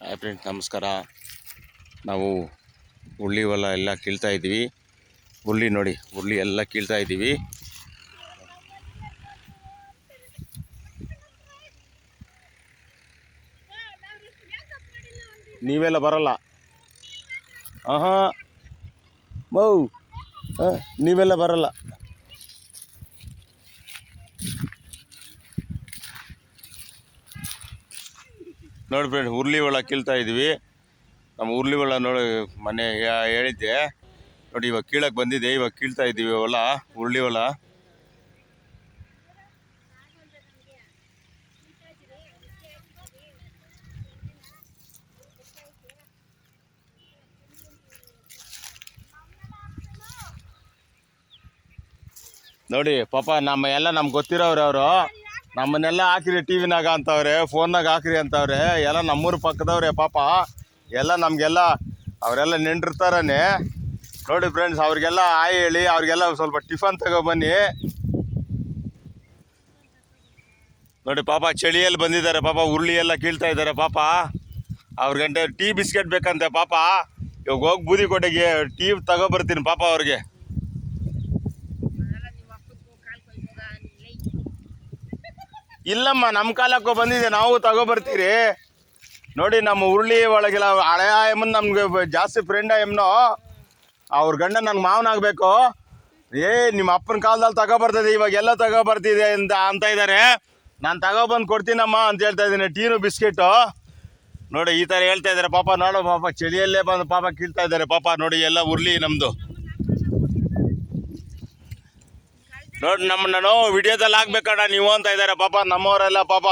Hi friends, ನಮಸ್ಕಾರ. ನಾವು ಹುರುಳಿ ಹೊಲ ಎಲ್ಲ ಕೀಳ್ತಾ ಇದ್ದೀವಿ. ಹುಳ್ಳಿ ನೋಡಿ, ಹುಳ್ಳಿ ಎಲ್ಲ ಕೀಳ್ತಾ ಇದ್ದೀವಿ. ನೀವೆಲ್ಲ ಬರಲ್ಲ? ಮೌ ಹಾಂ ನೀವೆಲ್ಲ ಬರಲ್ಲ. ನೋಡಿ ಫ್ರೆಂಡ್ ಹುರ್ಲಿ ಒಳ ಕೀಳ್ತಾ ಇದ್ವಿ. ನಮ್ಮ ಹುರ್ಲಿ ಒಳ ನೋಡಿ ಮೊನ್ನೆ ಯಾ- ಹೇಳಿದ್ದೆ. ನೋಡಿ ಇವಾಗ ಕೀಳಕ್ಕೆ ಬಂದಿದೆ, ಇವಾಗ ಕೀಳ್ತಾ ಇದ್ದೀವಿ ಹೊಲ ಉರುಳಿ ಹೊಲ ನೋಡಿ ಪಾಪ ನಮ್ಮ ಎಲ್ಲ ನಮ್ಗೆ ಗೊತ್ತಿರೋರು ಅವರು. ನಮ್ಮನ್ನೆಲ್ಲ ಹಾಕಿರಿ ಟಿ ವಿನಾಗ ಅಂತವ್ರೆ, ಫೋನ್ನಾಗ ಹಾಕಿರಿ ಅಂತವ್ರೆ. ಎಲ್ಲ ನಮ್ಮೂರು ಪಕ್ಕದವ್ರೆ ಪಾಪ. ಎಲ್ಲ ನಮಗೆಲ್ಲ ಅವರೆಲ್ಲ ನೆಂಟಿರ್ತಾರನೆ ನೋಡಿ ಫ್ರೆಂಡ್ಸ್ ಅವ್ರಿಗೆಲ್ಲ ಆಯ್ ಹೇಳಿ, ಅವ್ರಿಗೆಲ್ಲ ಸ್ವಲ್ಪ ಟಿಫನ್ ತಗೊಬನ್ನಿ. ನೋಡಿ ಪಾಪ, ಚಳಿಯಲ್ಲಿ ಬಂದಿದ್ದಾರೆ ಪಾಪ, ಉರುಳಿ ಎಲ್ಲ ಕೀಳ್ತಾ ಇದ್ದಾರೆ ಪಾಪ. ಅವ್ರ ಗಂಟೆ ಟೀ ಬಿಸ್ಕೆಟ್ ಬೇಕಂತೆ ಪಾಪ. ಇವಾಗ ಹೋಗಿ ಬೂದಿ ಕೊಟ್ಟೆಗೆ ಟೀ ತಗೊಬರ್ತೀನಿ ಪಾಪ ಅವ್ರಿಗೆ. ಇಲ್ಲಮ್ಮ ನಮ್ಮ ಕಾಲಕ್ಕೂ ಬಂದಿದೆ, ನಾವು ತಗೊಬರ್ತೀರಿ. ನೋಡಿ, ನಮ್ಮ ಉರುಳಿ ಒಳಗೆಲ್ಲ ಹಳೆಯ ಎಮ್ಮನ್ ನಮ್ಗೆ ಜಾಸ್ತಿ ಫ್ರೆಂಡ್ ಎಮ್ನೋ ಅವ್ರ ಗಂಡ ನಂಗೆ ಮಾವನಾಗಬೇಕು. ಏ, ನಿಮ್ಮ ಅಪ್ಪನ ಕಾಲದಲ್ಲಿ ತಗೋಬರ್ತದೆ ಇವಾಗ ಎಲ್ಲ ತಗೊಬರ್ತಿದೆ ಅಂತ ಅಂತ ಇದ್ದಾರೆ ನಾನು ತಗೊಬಂದು ಕೊಡ್ತೀನಮ್ಮ ಅಂತ ಹೇಳ್ತಾ ಇದ್ದೀನಿ, ಟೀನು, ಬಿಸ್ಕೆಟು. ನೋಡಿ, ಈ ಥರ ಹೇಳ್ತಾ ಇದ್ದಾರೆ ಪಾಪ ನೋಡು, ಪಾಪ, ಚಳಿಯಲ್ಲೇ ಬಂದು ಪಾಪ ಕೀಳ್ತಾ ಇದ್ದಾರೆ ಪಾಪ ನೋಡಿ, ಎಲ್ಲ ಉರ್ಲಿ ನಮ್ಮದು ನೋಡಿ ನಮ್ಮನ್ನು ವಿಡಿಯೋದಲ್ಲಿ ಹಾಕ್ಬೇಕಣ್ಣ ನೀವು ಅಂತ ಇದ್ದಾರೆ ಪಾಪ ನಮ್ಮವರೆಲ್ಲ ಪಾಪ.